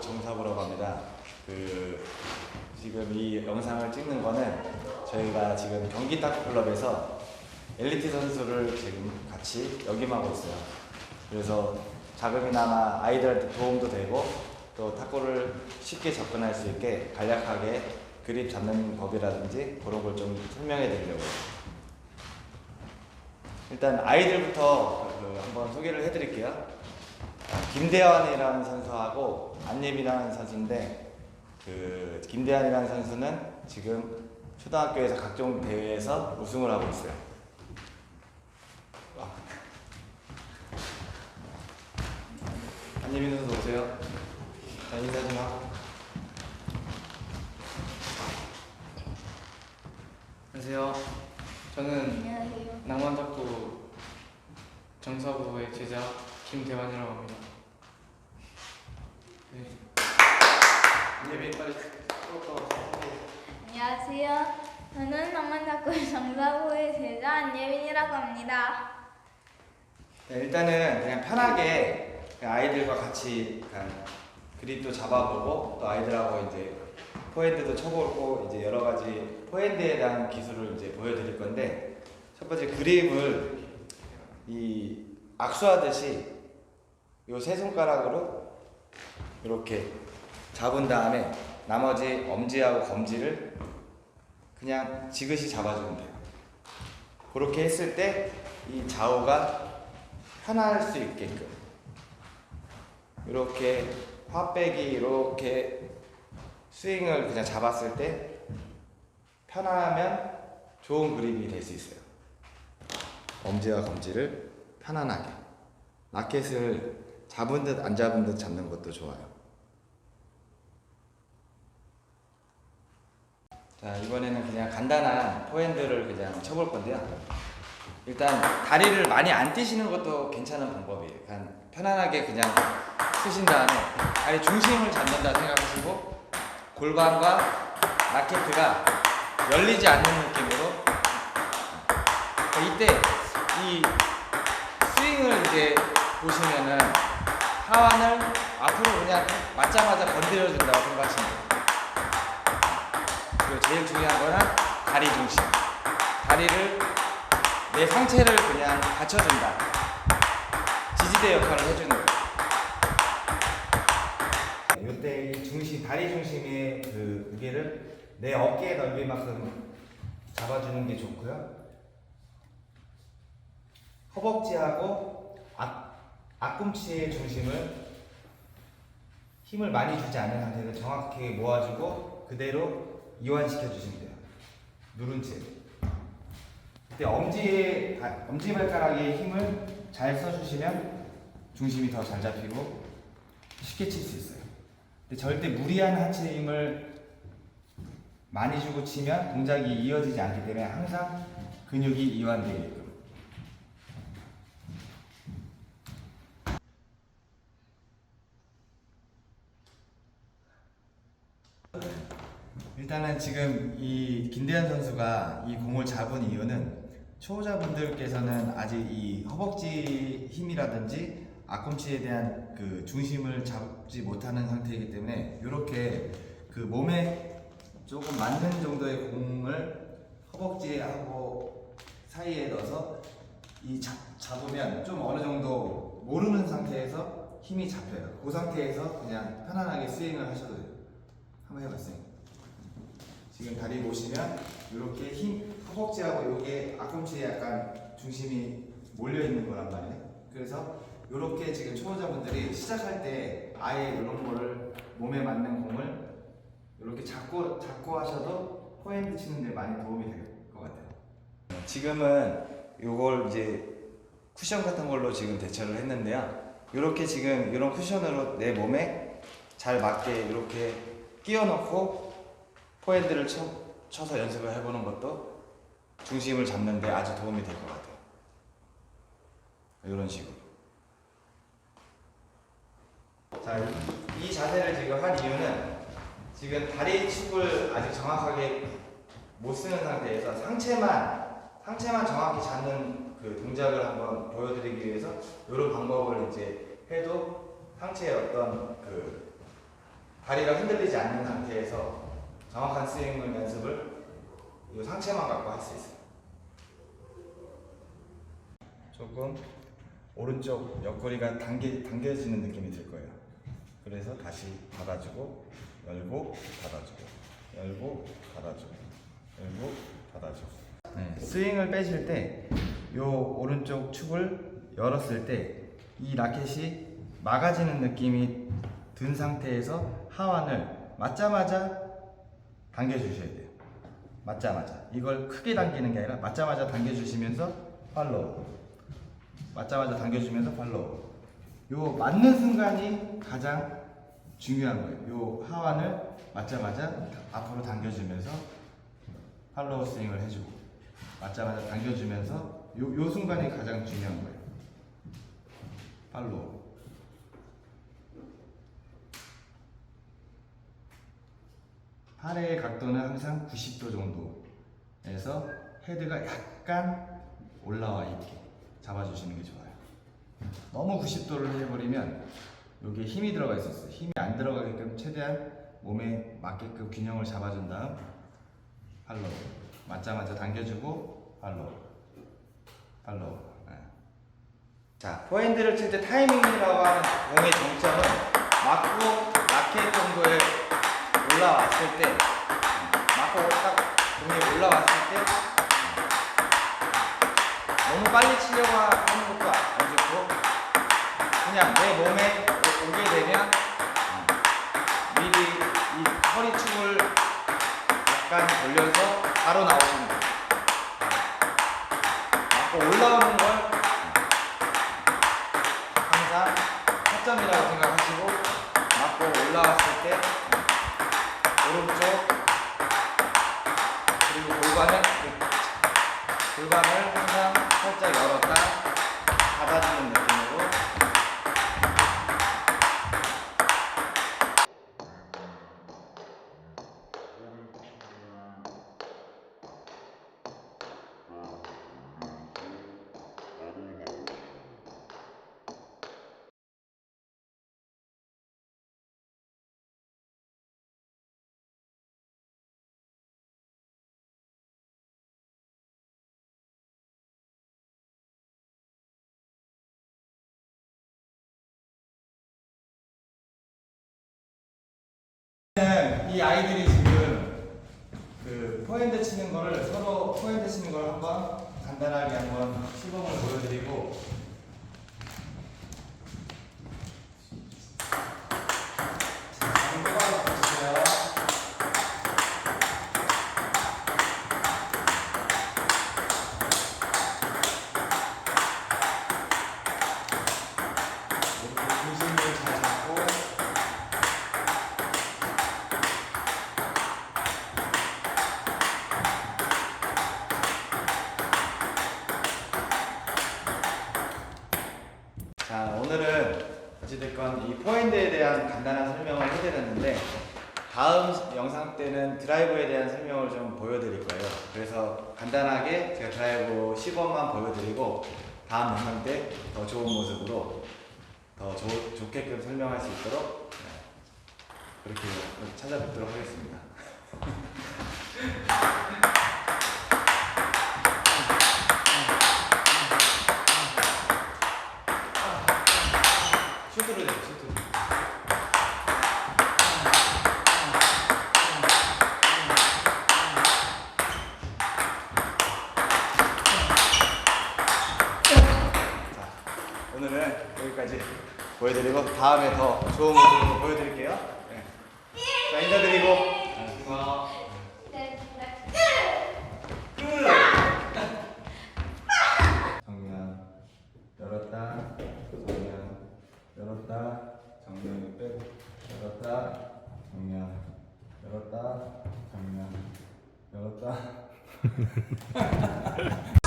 정사부라고 합니다. 그 지금 이 영상을 찍는 거는 저희가 지금 경기 탁구 클럽에서 엘리트 선수를 지금 같이 역임하고 있어요. 그래서 자금이나마 아이들한테 도움도 되고 또 탁구를 쉽게 접근할 수 있게 간략하게 그립 잡는 법이라든지 그런 걸 좀 설명해 드리려고요. 일단 아이들부터 그 한번 소개를 해드릴게요. 아, 김대환이라는 선수하고 안예빈이라는 선수인데 그 김대환이라는 선수는 지금 초등학교에서 각종 대회에서 우승을 하고 있어요. 와. 안예빈 선수 오세요. 자 인사 좀 하고. 안녕하세요. 저는 안녕하세요. 낭만탁구 정사부의 제자 김대환이라고 합니다. 네. 안예빈 빨리 안녕하세요. 저는 낭만탁구 정사부의 제자 안예빈이라고 합니다. 네, 일단은 그냥 편하게 아이들과 같이 그립도 잡아보고 또 아이들하고 이제 포핸드도 쳐보고 이제 여러 가지 포핸드에 대한 기술을 이제 보여드릴 건데 첫 번째 그립을 이 악수하듯이 요 세 손가락으로 이렇게 잡은 다음에 나머지 엄지하고 검지를 그냥 지그시 잡아주면 돼요. 그렇게 했을 때 이 좌우가 편할 수 있게끔 이렇게 화백이 이렇게 스윙을 그냥 잡았을 때 편하면 좋은 그립이 될 수 있어요. 엄지와 검지를 편안하게 라켓을 잡은 듯 안 잡은 듯 잡는 것도 좋아요. 자 이번에는 그냥 간단한 포핸드를 그냥 쳐볼 건데요. 일단 다리를 많이 안 뛰시는 것도 괜찮은 방법이에요. 그냥 편안하게 그냥 쓰신 다음에 다리 중심을 잡는다 생각하시고 골반과 라켓가 열리지 않는 느낌으로 이때 이 스윙을 이제 보시면은 하완을 앞으로 그냥 맞자마자 건드려 준다고 생각하시면 돼요. 그리고 제일 중요한 거는 다리 중심. 다리를 내 상체를 그냥 받쳐준다. 지지대 역할을 해주는 거예요. 이때 이 중심, 다리 중심의 그 무게를 내 어깨 넓이만큼 잡아주는 게 좋고요. 허벅지하고 앞, 앞꿈치의 중심을 힘을 많이 주지 않는 상태에서 정확하게 모아주고 그대로 이완시켜 주시면 돼요. 누른 채. 그때 엄지에 바- 엄지 발가락에 힘을 잘 써주시면 중심이 더 잘 잡히고 쉽게 칠 수 있어요. 근데 절대 무리한 하체 힘을 많이 주고 치면 동작이 이어지지 않기 때문에 항상 근육이 이완되게끔. 일단은 지금 이 김대현 선수가 이 공을 잡은 이유는 초보자분들께서는 아직 이 허벅지 힘이라든지 앞꿈치에 대한 그 중심을 잡지 못하는 상태이기 때문에 이렇게 그 몸에 조금 맞는 정도의 공을 허벅지하고 사이에 넣어서 이 잡, 잡으면 좀 어느 정도 모르는 상태에서 힘이 잡혀요. 그 상태에서 그냥 편안하게 스윙을 하셔도 돼요. 한번 해봤어요. 지금 다리 보시면 이렇게 힘 허벅지하고 이게 앞꿈치에 약간 중심이 몰려 있는 거란 말이에요. 그래서 이렇게 지금 초보자분들이 시작할 때 아예 이런 거를 몸에 맞는 공을 이렇게 잡고 잡고 하셔도 포핸드 치는데 많이 도움이 될 것 같아요. 지금은 이걸 이제 쿠션 같은 걸로 지금 대처를 했는데요. 이렇게 지금 이런 쿠션으로 내 몸에 잘 맞게 이렇게 끼워 넣고 포핸드를 쳐, 쳐서 연습을 해보는 것도 중심을 잡는데 아주 도움이 될 것 같아요. 이런 식으로. 자, 이, 이 자세를 지금 한 이유는 지금 다리 축을 아직 정확하게 못 쓰는 상태에서 상체만 상체만 정확히 잡는 그 동작을 한번 보여드리기 위해서 이런 방법을 이제 해도 상체의 어떤 그 다리가 흔들리지 않는 상태에서 정확한 스윙을 연습을 이 상체만 갖고 할 수 있어요. 조금 오른쪽 옆구리가 당겨, 당겨지는 느낌이 들 거예요. 그래서 다시 닫아주고 열고 닫아주고 열고 닫아주고 열고 닫아주고 네, 스윙을 빼실 때요 오른쪽 축을 열었을 때 이 라켓이 막아지는 느낌이 든 상태에서 하완을 맞자마자 당겨주셔야 돼요. 맞자마자 이걸 크게 당기는 게 아니라 맞자마자 당겨주시면서 팔로우 맞자마자 당겨주면서 팔로우 요 맞는 순간이 가장 중요한 거예요. 요 하완을 맞자마자 앞으로 당겨주면서 팔로우 스윙을 해주고 맞자마자 당겨주면서 요, 요 순간이 가장 중요한 거예요. 팔로우 팔의 각도는 항상 90도 정도에서 헤드가 약간 올라와 있게 잡아주시는 게 좋아요. 너무 90도를 해버리면 여기에 힘이 들어가 있었어요. 힘이 안 들어가게끔 최대한 몸에 맞게끔 균형을 잡아준 다음 팔로우 맞자마자 당겨주고 팔로우 팔로우 네. 자 포핸드를 칠 때 타이밍이라고 하는 공의 정점은 맞고 라켓 정도에 올라왔을 때 맞고 딱 공이 올라왔을 때 너무 빨리 치려고 하는 것도 안 좋고 그냥 내 몸에 오- 오게 되면 미리 이 허리축을 약간 돌려서 바로 나오시는 거예요. 맞고 올라오는 걸 항상 타점이라고 생각하시고 맞고 올라왔을 이 아이들이 지금 그 포핸드 치는 거를 서로 포핸드 치는 걸 한번 간단하게 한번 시범을 보여드리고 자, 한번 뽑아서 보세요. 이렇게 중심을 잘 잡고 자 오늘은 어찌됐건 이 포핸드에 대한 간단한 해드렸는데 다음 영상 때는 드라이버에 대한 설명을 좀 보여드릴 거예요. 그래서 간단하게 제가 드라이버 시범만 보여드리고 다음 영상 때 더 좋은 모습으로 더 좋- 좋게끔 설명할 수 있도록 네, 그렇게 찾아뵙도록 하겠습니다 슈트로 돼요 슈트로 자, 오늘은 여기까지 보여드리고 다음에 더 좋은 모습으로 보여드릴게요. 네. 자 인사드리고 와. 정면 열었다 정면 열었다 정면 빼고 열었다 정면 열었다 정면 열었다